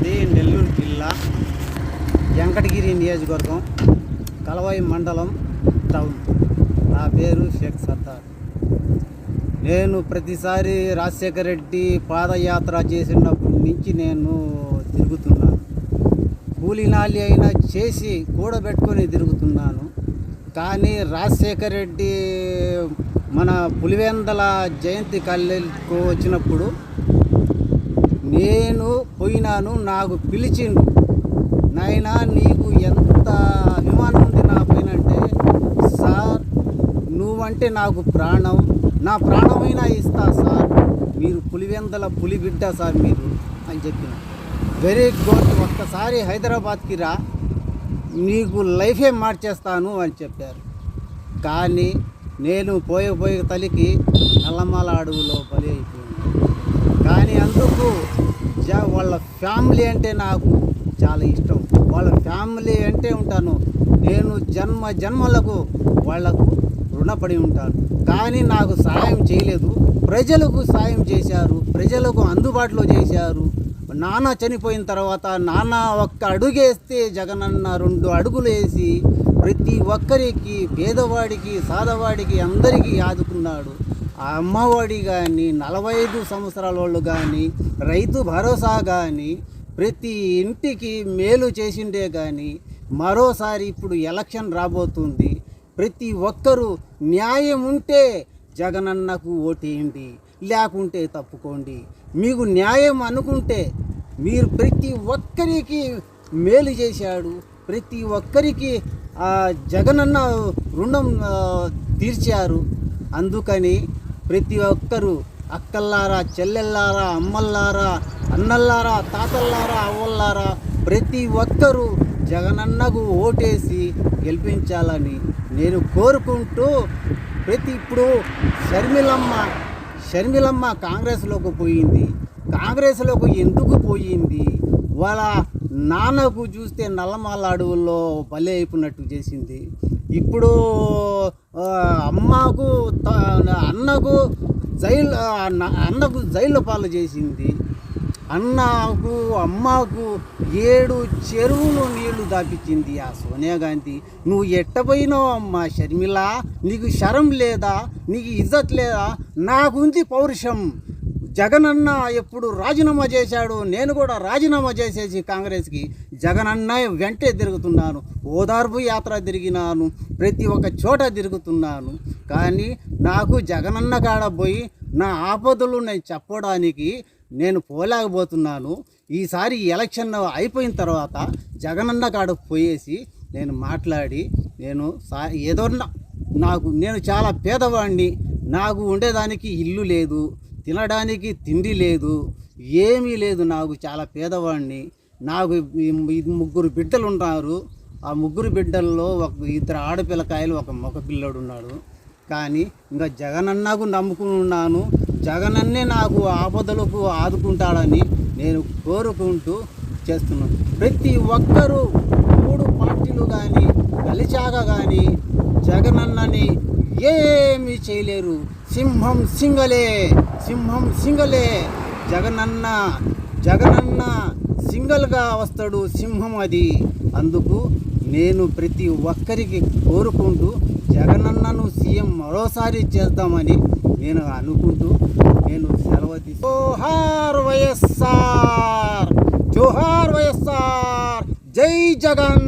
మాది నెల్లూరు జిల్లా వెంకటగిరి నియోజకవర్గం కలవాయి మండలం టౌన్. నా పేరు షేక్ సర్దార్. నేను ప్రతిసారి రాజశేఖర రెడ్డి పాదయాత్ర చేసినప్పటి నుంచి నేను తిరుగుతున్నాను. కూలినాలి అయినా చేసి కూడబెట్టుకొని తిరుగుతున్నాను. కానీ రాజశేఖర రెడ్డి మన పులివెందల జయంతి కళ్ళకు వచ్చినప్పుడు నేను పోయినాను నాకు పిలిచిండు. నాయనా నీకు ఎంత అభిమానం ఉంది నా పైన అంటే సార్ నువ్వంటే నాకు ప్రాణం. నా ప్రాణమైనా ఇస్తా సార్. మీరు పులివెందల పులి బిడ్డ సార్ మీరు అని చెప్పిన. వెరీ గుడ్ ఒక్కసారి హైదరాబాద్కి రా. నీకు లైఫే మార్చేస్తాను అని చెప్పారు. కానీ నేను పోయే పోయే తలికి నల్లమల అడవులో బలి అయిపోయింది. కానీ అందుకు జ- వాళ్ళ ఫ్యామిలీ అంటే నాకు చాలా ఇష్టం. వాళ్ళ ఫ్యామిలీ అంటే ఉంటాను. నేను జన్మ జన్మలకు వాళ్ళకు రుణపడి ఉంటాను. కానీ నాకు సహాయం చేయలేదు. ప్రజలకు సాయం చేశారు. ప్రజలకు అందుబాటులో చేశారు. నాన్న చనిపోయిన తర్వాత నాన్న ఒక్క అడుగేస్తే జగనన్న రెండు అడుగులు వేసి ప్రతి ఒక్కరికి పేదవాడికి సాదవాడికి అందరికీ ఆదుకున్నాడు. ఆ అమ్మఒడి కానీ నలభై ఐదు సంవత్సరాల వాళ్ళు కానీ రైతు భరోసా కానీ ప్రతి ఇంటికి మేలు చేసిండే కానీ మరోసారి ఇప్పుడు ఎలక్షన్ రాబోతుంది. ప్రతి ఒక్కరూ న్యాయం ఉంటే జగనన్నకు ఓటేయండి లేకుంటే తప్పుకోండి. మీకు న్యాయం అనుకుంటే మీరు ప్రతి ఒక్కరికి మేలు చేశాడు ప్రతి ఒక్కరికి జగనన్న రుణం తీర్చారు. అందుకని ప్రతి ఒక్కరూ అక్కల్లారా చెల్లెల్లారా అమ్మల్లారా అన్నల్లారా తాతల్లారా అవ్వల్లారా ప్రతి ఒక్కరూ జగనన్నకు ఓటేసి గెలిపించాలని నేను కోరుకుంటూ ప్రతి ఇప్పుడు షర్మిలమ్మ షర్మిలమ్మ కాంగ్రెస్లోకి పోయింది. కాంగ్రెస్లోకి ఎందుకు పోయింది? వాళ్ళ నాన్నకు చూస్తే నల్లమల్ల అడవుల్లో పల్లె అయిపోయినట్టు చేసింది. ఇప్పుడు అమ్మకు త- అన్నకు జైలు అన్నకు జైలు పాలు చేసింది. అన్నకు అమ్మకు ఏడు చెరువులు నీళ్ళు దాపించింది ఆ సోనియా గాంధీ. నువ్వు ఎట్టపోయినావు అమ్మా షర్మిల? నీకు శరం లేదా? నీకు ఇజ్జత్ లేదా? నాకుంది పౌరుషం. జగనన్న ఎప్పుడు రాజీనామా చేశాడు నేను కూడా రాజీనామా చేసేసి కాంగ్రెస్కి జగనన్న వెంటే తిరుగుతున్నాను. ఓదార్పు యాత్ర తిరిగినాను. ప్రతి ఒక్క చోట తిరుగుతున్నాను. కానీ నాకు జగనన్న కాడ పోయి నా ఆపదలు నేను చెప్పడానికి నేను పోలేకపోతున్నాను. ఈసారి ఎలక్షన్ అయిపోయిన తర్వాత జగనన్న కాడ పోయేసి నేను మాట్లాడి నేను సా ఏదో నాకు నేను చాలా పేదవాడిని నాకు ఉండేదానికి ఇల్లు లేదు. తినడానికి తిండి లేదు ఏమీ లేదు. నాకు చాలా పేదవాడిని. నాకు ముగ్గురు బిడ్డలు ఉన్నారు ఆ ముగ్గురు బిడ్డల్లో ఒక ఇద్దరు ఆడపిల్లకాయలు ఒక మగ పిల్లడు ఉన్నాడు. కానీ ఇంకా జగనన్నకు నమ్ముకుని ఉన్నాను. జగనన్నే నాకు ఆపదలకు ఆదుకుంటాడని నేను కోరుకుంటూ చేస్తున్నాను. ప్రతి ఒక్కరూ మూడు పార్టీలు కానీ కలిచాక కానీ జగనన్నని ఏమీ చేయలేరు. సింహం సింగలే సింహం సింగలే. జగనన్న జగనన్న సింగల్గా వస్తాడు సింహం అది. అందుకు నేను ప్రతి ఒక్కరికి కోరుకుంటూ జగనన్నను సీఎం మరోసారి చేద్దామని నేను అనుకుంటూ నేను సెలవు తీసు జోహార్ వైఎస్ఆర్ జోహార్ వైఎస్ఆర్. జై జగన్